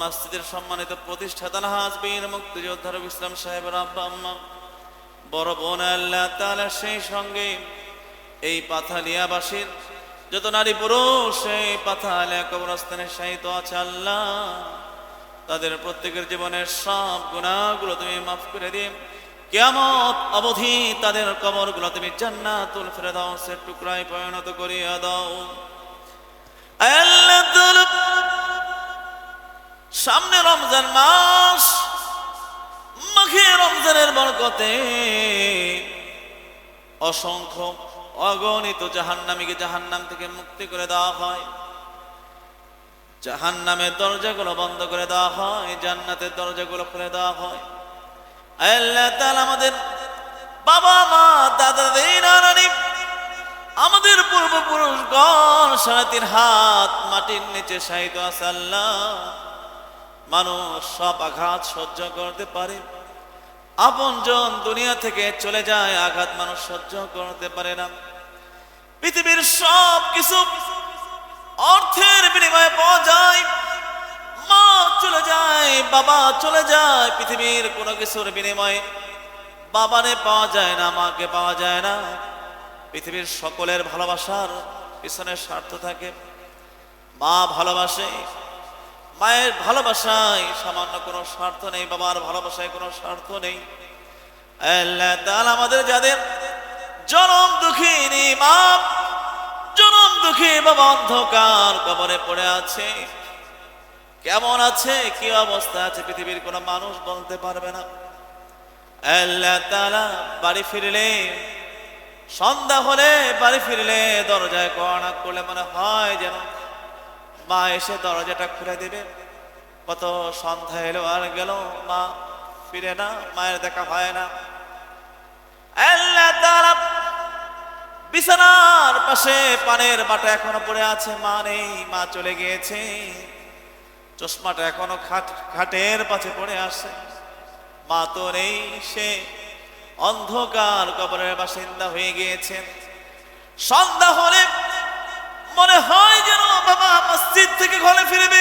মসজিদের সম্মানিত প্রতিষ্ঠাতা হাজবিন মুক্তিযোদ্ধার ইসলাম সাহেবের আব্বা, আম্মা। বড় বোন আল্লাহ তাআলা সেই সঙ্গে এই পাথালিয়াবাসীর যত নারী পুরুষ এই পাথালিয়া কবরস্থানে শায়িত আছে আল্লাহ। তাদের প্রত্যেকের জীবনের সব গুণাগুলো তুমি মাফ করে দিয়ে কেয়ামত অবধি তাদের কবরগুলো তুমি জান্নাতুল সে টুকরায় পরিণত করিয়া দাও। আল্লাহ সামনে রমজান মাস, মাঘে রমজানের বরকতে অসংখ্য অগণিত জাহান্নামীকে জাহান্নাম থেকে মুক্তি করে দেওয়া হয়। জাহান্নামের দরজাগুলো বন্ধ করে দেওয়া হয়, জান্নাতের দরজাগুলো খুলে দেওয়া হয়। আল্লাহ তাআলা আমাদের বাবা, মা, দাদা দাদি আমাদের পূর্বপুরুষগণ সাড়ে তিন হাত মাটির নিচে সাহিত্য আছে, আল্লাহ। মানুষ সব আঘাত সহ্য করতে পারে। আপনজন দুনিয়া থেকে চলে যায়, আঘাত মানুষ সহ্য করতে পারে না। পৃথিবীর সব কিছু অর্থের বিনিময়ে পাওয়া যায়। মা চলে যায়, বাবা চলে যায়, পৃথিবীর কোনো কিছুর বিনিময়ে। বাবারে পাওয়া যায় না, মাকে পাওয়া যায় না। পৃথিবীর সকলের ভালোবাসার পিছনে স্বার্থ থাকে। মা ভালোবাসে মায়ের ভালোবাসায় সামান্য কোনো স্বার্থ নেই, বাবার ভালোবাসায় কোনো স্বার্থ নেই। আমাদের যাদের জনম দুঃখিনী মা জনম দুঃখী বাবা অন্ধকার কবরে পড়ে আছে। কেমন আছে? কি অবস্থা আছে? পৃথিবীর কোনো মানুষ বলতে পারবে না। আল্লাহ তাআলা বাড়ি ফিরলে, সন্ধ্যা হলে বাড়ি ফিরলে দরজায় কড়া করলে মনে হয় যেন মা এসে দরজাটা খুলে দেবে কত সন্ধ্যা এলো আর গেল, মা ফিরে না, মায়ের দেখা হয় না। বিছানার পাশে পানের বাটা এখনও পড়ে আছে, মা নেই, মা চলে গিয়েছে। চশমাটা এখনও খাট, খাটের পাশে পড়ে আছে। মা তো নেই, সে অন্ধকার কবরের বাসিন্দা হয়ে গিয়েছেন সন্ধ্যা হলে মনে হয় যেন বাবা মসজিদ থেকে ঘরে ফিরবে।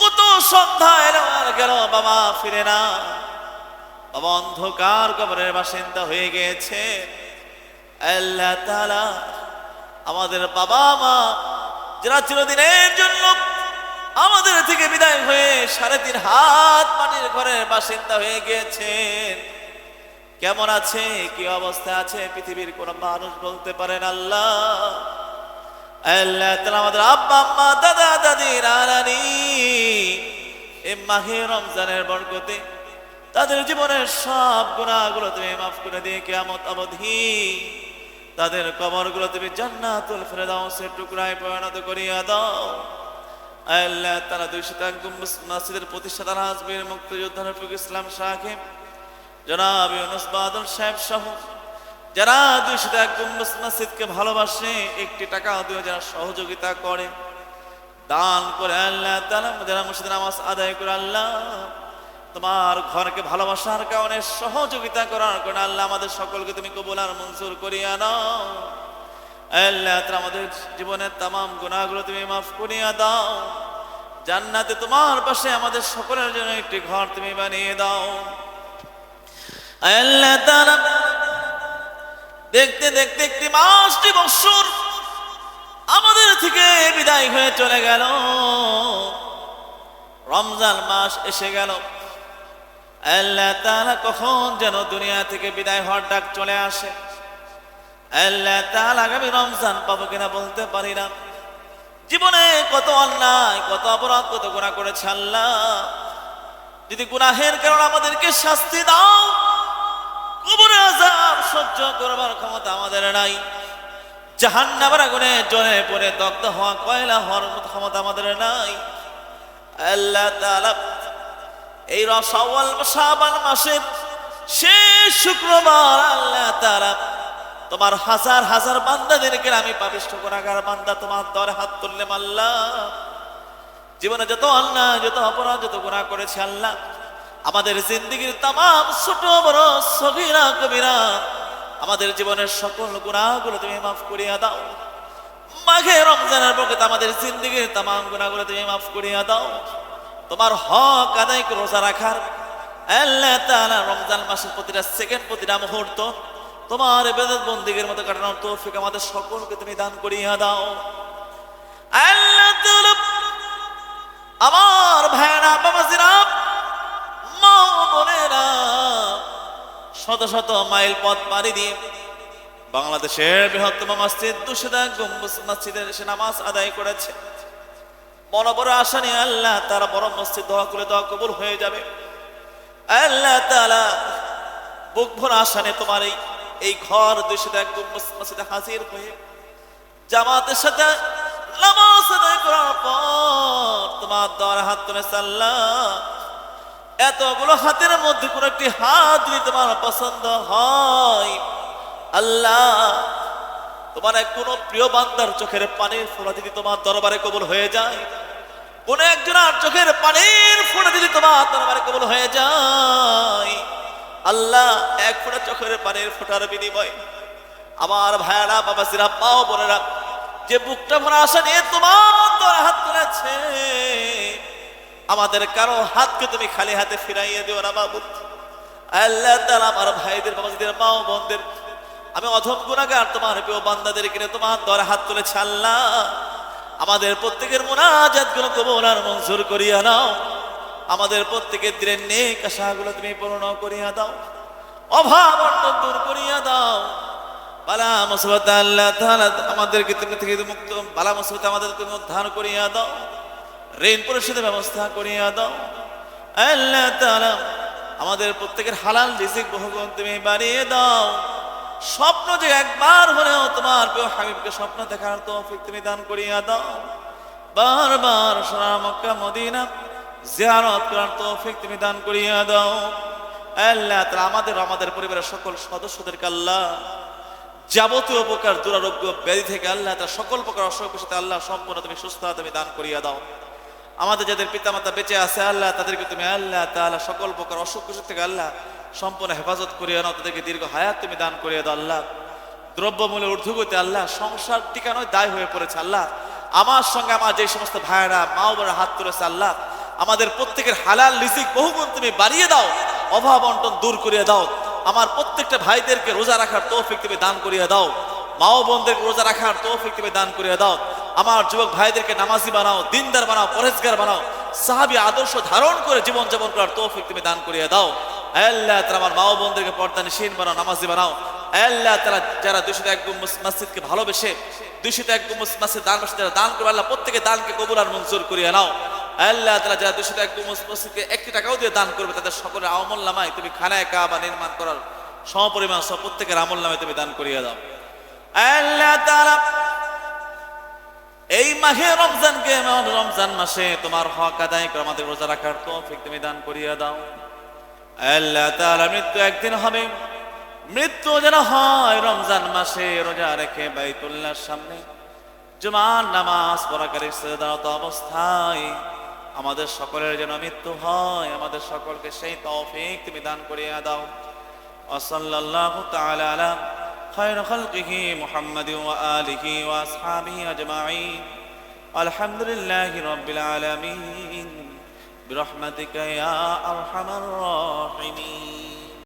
কত সন্ধ্যা এলো আর গেল, বাবা ফিরে না। বাবা অন্ধকার কবরের বাসিন্দা হয়ে গিয়েছে। আল্লাহ তাআলা আমাদের বাবা মা যারা চিরদিনের জন্য আমাদের থেকে বিদায় হয়ে সাড়ে তিন হাত মাটির ঘরের বাসিন্দা হয়ে গিয়েছেন কেমন আছে? কি অবস্থা আছে? পৃথিবীর কোন মানুষ বলতে পারেন আল্লাহ। আল্লাহ তাআলা আমাদের আব্বা, আম্মা, দাদা দাদি নানানি এ মাহে রমজানের বরকতে তাদের জীবনের সব গুণাগুলো তুমি মাফ করে দিয়ে কেয়ামত অবধি তাদের কবরগুলো তুমি জান্নাতুল ফেরদাউসের টুকরায় পরিণত করিয়া দাও। আল্লাহ তারা দুইশো তাক মসজিদের প্রতিষ্ঠাতা হাজবির মুক্তিযোদ্ধা রফিক ইসলাম সাহেব, জনাব ইউনুস বাদল সাহেব সহ যারা দুইশো এক গম্বুজ মসজিদকে ভালোবাসে, একটি টাকা দিয়ে যারা সহযোগিতা করে, দান করে আল্লাহ তাআলা, যারা মসজিদে নামাজ আদায় করে আল্লাহ, তোমার ঘরকে ভালোবাসার কারণে সহযোগিতা করার কারণে আল্লাহ আমাদের সকলকে তুমি কবুল আর মঞ্জুর করিয়া নাও। আল্লাহ আমাদের জীবনের তামাম গুনাহগুলো তুমি মাফ করিয়া দাও। জান্নাতে তোমার পাশে আমাদের সকলের জন্য একটি ঘর তুমি বানিয়ে দাও। আল্লাহ তাআলা দেখতে দেখতে একটি মাসটি বৎসর আমাদের থেকে বিদায় হয়ে চলে গেল। রমজান মাস এসে গেল। আল্লাহ তাআলা কখন যেন দুনিয়া থেকে বিদায় হওয়ার ডাক চলে আসে। আল্লাহ তাআলা আগামী রমজান পাবো কিনা বলতে পারি না। জীবনে কত অন্যায়, কত অপরাধ, কত গুণা করেছে আল্লাহ। যদি গুনাহের কারণে আমাদেরকে শাস্তি দাও আজাব সহ্য করবার ক্ষমতা আমাদের নাই। জাহান্নামের আগুনে জ্বলে পড়ে দগ্ধ হওয়া কয়লা হওয়ার মতো ক্ষমতা আমাদের নাই। আল্লাহ তাআলা এই রসাওয়াল শাবান মাসের শেষ শুক্রবার আল্লাহ তাআলা তোমার হাজার হাজার বান্দাদেরকে আমি পাপিষ্ঠ গুনাহগার বান্দা তোমার দরে হাত তুললাম আল্লাহ জীবনে যত অন্যায়, যত অপরাধ, যত গুনাহ করেছে আল্লাহ আমাদের জিন্দগির তাম ছোট বড় সগিরা কবিরা, আমাদের জীবনের সকল গুণাগুলো তুমি মাফ করিয়া দাও। মাঘে রমজানের বরকত আমাদের জিন্দগির তাম গুণাগুলো তুমি মাফ করিয়া দাও। তোমার হক আদায় রোজা রাখার রমজান মাসের প্রতিটা সেকেন্ড প্রতিটা মুহূর্ত তোমার বেদত বন্দিগের মতো কাটানোর তৌফিক আমাদের সকলকে তুমি দান করিয়া দাও। আল্লাহ আমার শত শত মাইল পথ পাড়ি দিয়ে বাংলাদেশের বৃহত্তম মসজিদ দুশোদা গম্বুজ মসজিদের সে নামাজ আদায় করেছে। বড় বড় আশা নিয়ে আল্লাহ তারা বড় মসজিদ দোয়া করে দোয়া কবুল হয়ে যাবে। আল্লাহ তালা বুক ভরা আশা তোমার এই এই ঘর দুশোদা গম্বুজ মসজিদে হাজির হয়ে জামাতের সাথে নামাজ আদায় করার পর তোমার দর হাত তুলে আল্লাহ এতগুলো হাতের মধ্যে কোন একটি হাত যদি তোমার পছন্দ হয়, আল্লাহ, তোমার এক কোন প্রিয় বান্দার চোখের পানির ফোড়া যদি তোমার দরবারে কবল হয়ে যায়, কোন একজনের চোখের পানির ফোড়া যদি তোমার দরবারে কবল হয়ে যায়, আল্লাহ, এক ফোঁটা চোখের পানির ফোটার বিনিময় আমার ভাইয়ারা, বাবাজিরা পাও বোনেরা যে বুকটা ভরা আশা নিয়ে তোমার হাত তুলেছে আমাদের কারও হাতকে তুমি খালি হাতে ফিরাইয়ে দিও না বাবু আল্লাহ তাআলা আমার ভাইদের, বাবাজিদের, মা ও বোনদের, আমি অধম গুণাগার তোমার প্রিয় বান্দাদের কিনে তোমার দরে হাত তুলে আল্লাহ। আমাদের প্রত্যেকের মোনাজাতগুলো আর মঞ্জুর করিয়া নাও। আমাদের প্রত্যেকের দিনের নেক আশাগুলো তুমি পূর্ণ করিয়া দাও। অভাব দূর করিয়া দাও। বালা মুসিবত আল্লাহ আমাদেরকে তুমি থেকে মুক্ত, বালা মুসিবত আমাদের তুমি উদ্ধার করিয়া দাও। ঋণ পরিশোধের ব্যবস্থা করিয়া দাও। আল্লাহ তাআলা আমাদের প্রত্যেকের হালাল রিজিক বহুগুণ তুমি বাড়িয়ে দাও। স্বপ্ন যে একবার হলেও তোমার প্রিয় হাবিবকে স্বপ্ন দেখার তৌফিক তুমি দান করিয়া দাও। বারবার সোনা মক্কা, মদিনা জিয়ারত করার তৌফিক তুমি দান করিয়া দাও। আল্লাহ তাআলা আমাদের আমাদের পরিবারের সকল সদস্যদেরকে আল্লাহ যাবতীয় প্রকার দুরারোগ্য, ব্যাধি থেকে আল্লাহ তার সকল প্রকার অসুখ আল্লাহ সম্পূর্ণ তুমি সুস্থ তুমি দান করিয়া দাও। আমাদের যাদের পিতামাতা বেঁচে আছে, আল্লাহ তাদেরকে তুমি আল্লাহ তাআলা সকল প্রকার অসুখ বিসুখ থেকে আল্লাহ সম্পূর্ণ হেফাজত করিয়া নাও, তাদেরকে দীর্ঘ হায়াত তুমি দান করিয়া দাও, আল্লাহ। দ্রব্যমূল্যের ঊর্ধ্বগতি আল্লাহ সংসার টিকানোয় দায় হয়ে পড়েছে, আল্লাহ। আমার সঙ্গে আমার যে সমস্ত ভাইয়েরা মা বোনের হাত তুলেছে, আল্লাহ। আমাদের প্রত্যেকের হালাল লিজিক বহুগুণ তুমি বাড়িয়ে দাও, অভাব অন্টন দূর করিয়ে দাও। আমার প্রত্যেকটা ভাইদেরকে রোজা রাখার তৌফিক তুমি দান করিয়ে দাও। মা ও বোনদেরকে রোজা রাখার তৌফিক তুমি দান করিয়ে দাও। আমার যুবক ভাইদেরকে নামাজি বানাও, দিনদার বানাও পরেজগার বানাও। সাহাবি আদর্শ ধারণ করে জীবন যাপন করার তৌফিক তুমি দান করিয়ে দাও। আল্লাহ তারা আমার মা বোনদেরকে পর্দা নিশীন বানাও, নামাজি বানাও। আল্লাহ তারা যারা দুশো এক গুম্বুজ মসজিদকে ভালোবেসে দুশো এক গুম্বুজ মসজিদ দান মসজিদ যারা দান করবে, আল্লাহ প্রত্যেকে দানকে কবুল আর মঞ্জুর করিয়ে নাও। আল্লাহ তারা যারা দুশো এক গুম্বুজ মসজিদকে একটি টাকাও দিয়ে দান করবে, তাদের সকলের আমল নামায় তুমি খানায় কাবা নির্মাণ করার সমপরিমাণ সব প্রত্যেকের আমল নামায় তুমি দান করিয়ে দাও। আল্লাহ তারা এই মাহে রমজানকে রমজান মাসে তোমার হক আদায় করে আমাদের রোজা রাখার তৌফিক তুমি দান করিয়া দাও। আল্লাহ তাআলা মৃত্যু একদিন হবে। মৃত্যু যেন হয় রমজান মাসে রোজা রেখে বাইতুল্লাহর সামনে। জুমার নামাজ পড়াকারী সেদারত অবস্থায় আমাদের সকলের যেন মৃত্যু হয়, আমাদের সকলকে সেই তৌফিক তুমি দান করিয়া দাও। ওয়া সাল্লাল্লাহু তাআলা আলা خير خلقه محمد وآله وأصحابه أجمعين. الحمد لله رب العالمين. برحمتك يا أرحم الراحمين.